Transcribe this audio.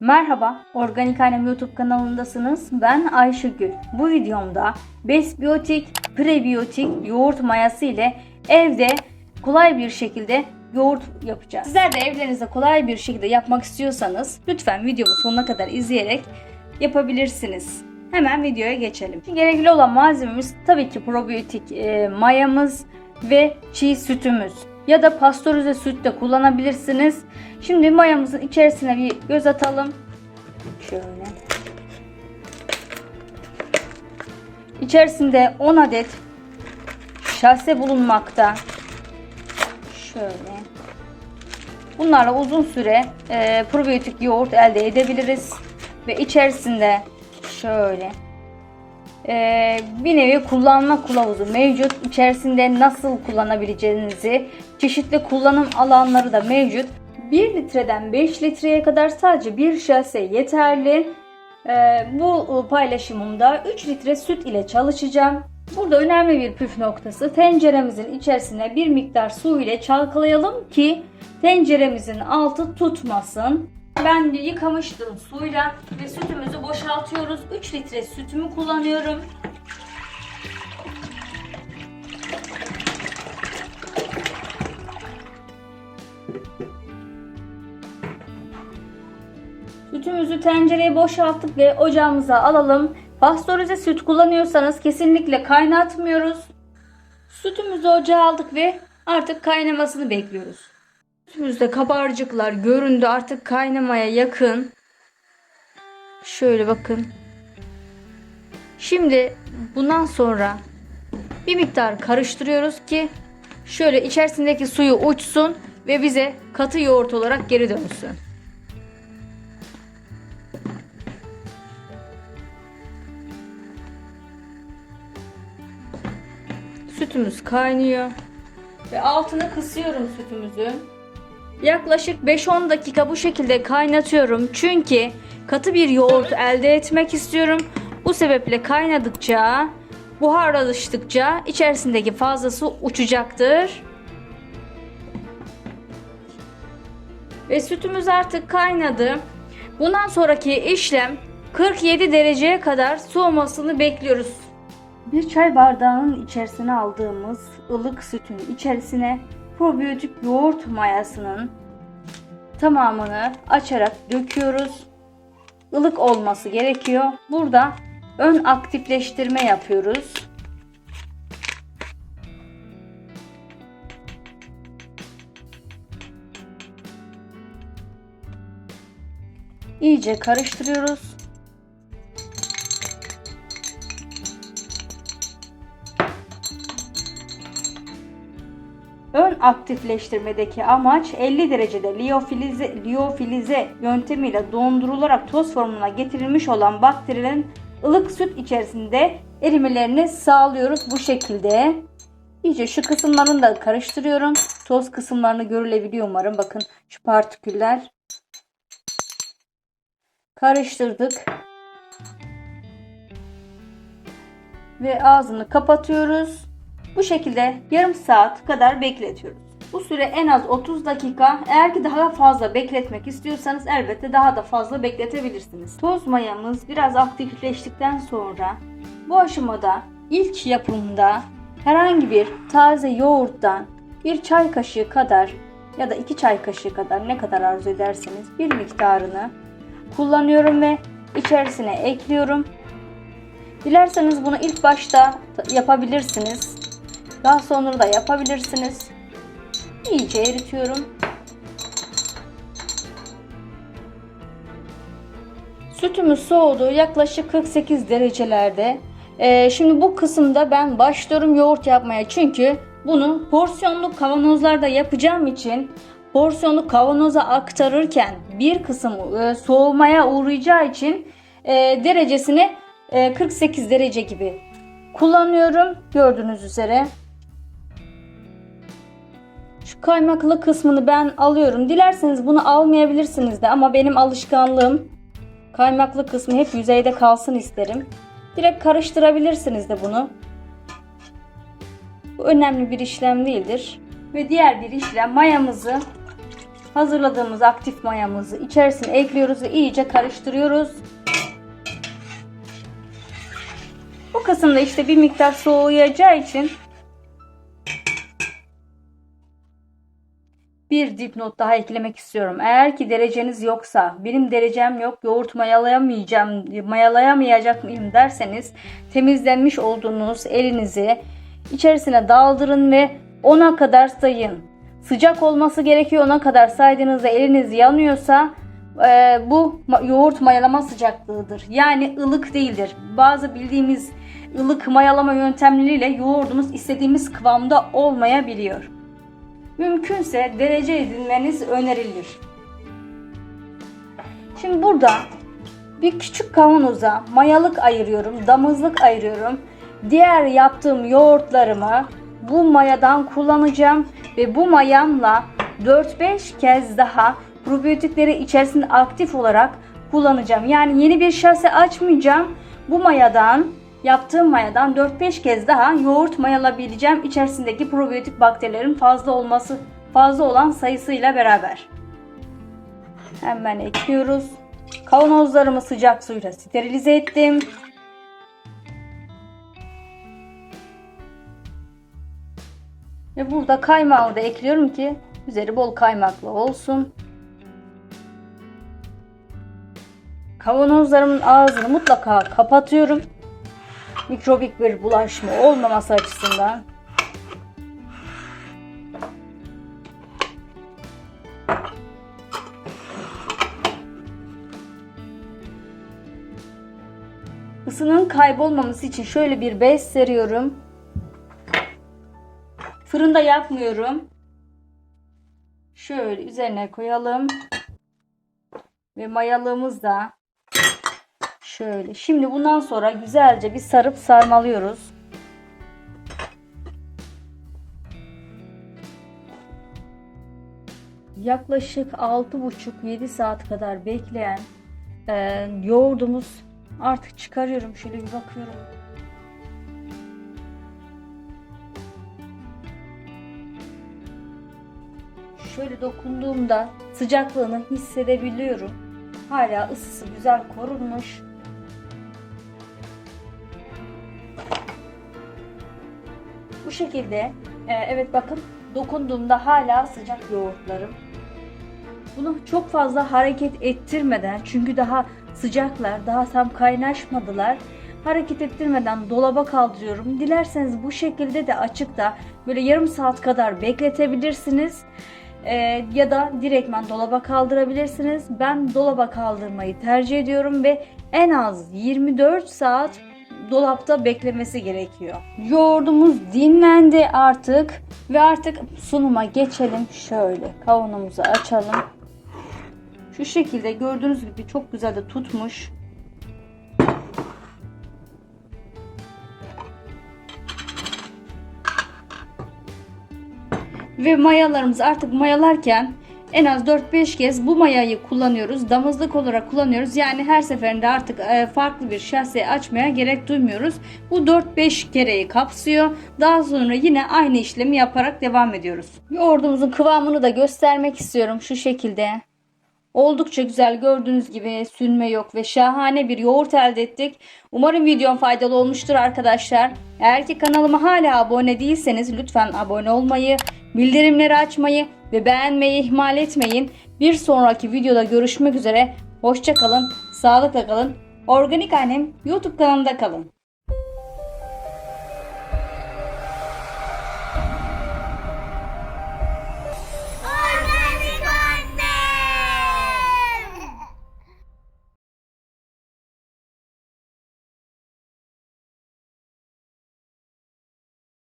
Merhaba, Organik Annem YouTube kanalındasınız. Ben Ayşegül. Bu videomda besbiyotik, prebiyotik yoğurt mayası ile evde kolay bir şekilde yoğurt yapacağız. Sizler de evlerinizde kolay bir şekilde yapmak istiyorsanız lütfen videomu sonuna kadar izleyerek yapabilirsiniz. Hemen videoya geçelim. Gerekli olan malzememiz tabii ki probiyotik e, mayamız ve çiğ sütümüz ya da pastörize süt de kullanabilirsiniz. Şimdi mayamızın içerisine bir göz atalım. Şöyle. İçerisinde 10 adet şase bulunmakta. Şöyle. Bunlarla uzun süre e, probiyotik yoğurt elde edebiliriz. Ve içerisinde şöyle bir nevi kullanma kılavuzu mevcut. İçerisinde nasıl kullanabileceğinizi, çeşitli kullanım alanları da mevcut. 1 litreden 5 litreye kadar sadece bir şase yeterli. Ee, bu paylaşımımda 3 litre süt ile çalışacağım. Burada önemli bir püf noktası tenceremizin içerisine bir miktar su ile çalkalayalım ki tenceremizin altı tutmasın. Ben yıkamıştım suyla ve sütümüzü boşaltıyoruz. 3 litre sütümü kullanıyorum. Sütümüzü tencereye boşalttık ve ocağımıza alalım. Pastörize süt kullanıyorsanız kesinlikle kaynatmıyoruz. Sütümüzü ocağa aldık ve artık kaynamasını bekliyoruz. Sütümüzde kabarcıklar göründü artık kaynamaya yakın. Şöyle bakın. Şimdi bundan sonra bir miktar karıştırıyoruz ki şöyle içerisindeki suyu uçsun ve bize katı yoğurt olarak geri dönsün. Sütümüz kaynıyor ve altını kısıyorum sütümüzün. Yaklaşık 5-10 dakika bu şekilde kaynatıyorum. Çünkü katı bir yoğurt elde etmek istiyorum. Bu sebeple kaynadıkça, buharlaştıkça içerisindeki fazla su uçacaktır. Ve sütümüz artık kaynadı. Bundan sonraki işlem 47 dereceye kadar soğumasını bekliyoruz. Bir çay bardağının içerisine aldığımız ılık sütün içerisine probiyotik yoğurt mayasının tamamını açarak döküyoruz. Ilık olması gerekiyor. Burada ön aktifleştirme yapıyoruz. İyice karıştırıyoruz. Aktifleştirmedeki amaç 50 derecede liyofilize, liyofilize yöntemiyle dondurularak toz formuna getirilmiş olan bakterilerin ılık süt içerisinde erimelerini sağlıyoruz bu şekilde. İyice şu kısımlarını da karıştırıyorum. Toz kısımlarını görülebiliyor umarım. Bakın şu partiküller. Karıştırdık. Ve ağzını kapatıyoruz. Bu şekilde yarım saat kadar bekletiyoruz. Bu süre en az 30 dakika. Eğer ki daha fazla bekletmek istiyorsanız elbette daha da fazla bekletebilirsiniz. Toz mayamız biraz aktifleştikten sonra bu aşamada ilk yapımda herhangi bir taze yoğurttan bir çay kaşığı kadar ya da iki çay kaşığı kadar ne kadar arzu ederseniz bir miktarını kullanıyorum ve içerisine ekliyorum. Dilerseniz bunu ilk başta yapabilirsiniz. Daha sonra da yapabilirsiniz. İyice eritiyorum. Sütümüz soğudu. Yaklaşık 48 derecelerde. Ee, şimdi bu kısımda ben başlıyorum yoğurt yapmaya. Çünkü bunu porsiyonlu kavanozlarda yapacağım için porsiyonlu kavanoza aktarırken bir kısım e, soğumaya uğrayacağı için e, derecesini e, 48 derece gibi kullanıyorum. Gördüğünüz üzere. Şu kaymaklı kısmını ben alıyorum. Dilerseniz bunu almayabilirsiniz de ama benim alışkanlığım kaymaklı kısmı hep yüzeyde kalsın isterim. Direkt karıştırabilirsiniz de bunu. Bu önemli bir işlem değildir. Ve diğer bir işlem mayamızı hazırladığımız aktif mayamızı içerisine ekliyoruz ve iyice karıştırıyoruz. Bu kısımda işte bir miktar soğuyacağı için bir dipnot daha eklemek istiyorum. Eğer ki dereceniz yoksa, benim derecem yok, yoğurt mayalayamayacağım, mayalayamayacak mıyım derseniz temizlenmiş olduğunuz elinizi içerisine daldırın ve 10'a kadar sayın. Sıcak olması gerekiyor 10'a kadar saydığınızda eliniz yanıyorsa e, bu yoğurt mayalama sıcaklığıdır. Yani ılık değildir. Bazı bildiğimiz ılık mayalama yöntemleriyle yoğurdumuz istediğimiz kıvamda olmayabiliyor. Mümkünse derece edinmeniz önerilir. Şimdi burada bir küçük kavanoza mayalık ayırıyorum, damızlık ayırıyorum. Diğer yaptığım yoğurtlarımı bu mayadan kullanacağım ve bu mayamla 4-5 kez daha probiyotikleri içerisinde aktif olarak kullanacağım. Yani yeni bir şase açmayacağım. Bu mayadan yaptığım mayadan 4-5 kez daha yoğurt mayalabileceğim içerisindeki probiyotik bakterilerin fazla olması fazla olan sayısıyla beraber. Hemen ekliyoruz. Kavanozlarımı sıcak suyla sterilize ettim. Ve burada kaymağı da ekliyorum ki üzeri bol kaymaklı olsun. Kavanozlarımın ağzını mutlaka kapatıyorum. Mikrobik bir bulaşma olmaması açısından. Isının kaybolmaması için şöyle bir bez seriyorum. Fırında yakmıyorum. Şöyle üzerine koyalım. Ve mayalığımız da şöyle. Şimdi bundan sonra güzelce bir sarıp sarmalıyoruz. Yaklaşık 6,5-7 saat kadar bekleyen e, yoğurdumuz artık çıkarıyorum. Şöyle bir bakıyorum. Şöyle dokunduğumda sıcaklığını hissedebiliyorum. Hala ısısı güzel korunmuş. Bu şekilde e, evet bakın dokunduğumda hala sıcak yoğurtlarım. Bunu çok fazla hareket ettirmeden çünkü daha sıcaklar, daha tam kaynaşmadılar. Hareket ettirmeden dolaba kaldırıyorum. Dilerseniz bu şekilde de açıkta böyle yarım saat kadar bekletebilirsiniz. Ee, ya da direktmen dolaba kaldırabilirsiniz. Ben dolaba kaldırmayı tercih ediyorum ve en az 24 saat dolapta beklemesi gerekiyor. Yoğurdumuz dinlendi artık ve artık sunuma geçelim. Şöyle kavanozumuzu açalım. Şu şekilde gördüğünüz gibi çok güzel de tutmuş. Ve mayalarımızı artık mayalarken en az 4-5 kez bu mayayı kullanıyoruz. Damızlık olarak kullanıyoruz. Yani her seferinde artık e, farklı bir şase açmaya gerek duymuyoruz. Bu 4-5 kereyi kapsıyor. Daha sonra yine aynı işlemi yaparak devam ediyoruz. Yoğurdumuzun kıvamını da göstermek istiyorum şu şekilde. Oldukça güzel gördüğünüz gibi sünme yok ve şahane bir yoğurt elde ettik. Umarım videom faydalı olmuştur arkadaşlar. Eğer ki kanalıma hala abone değilseniz lütfen abone olmayı, bildirimleri açmayı ve beğenmeyi ihmal etmeyin. Bir sonraki videoda görüşmek üzere. Hoşçakalın, sağlıkla kalın. Organik Annem YouTube kanalında kalın.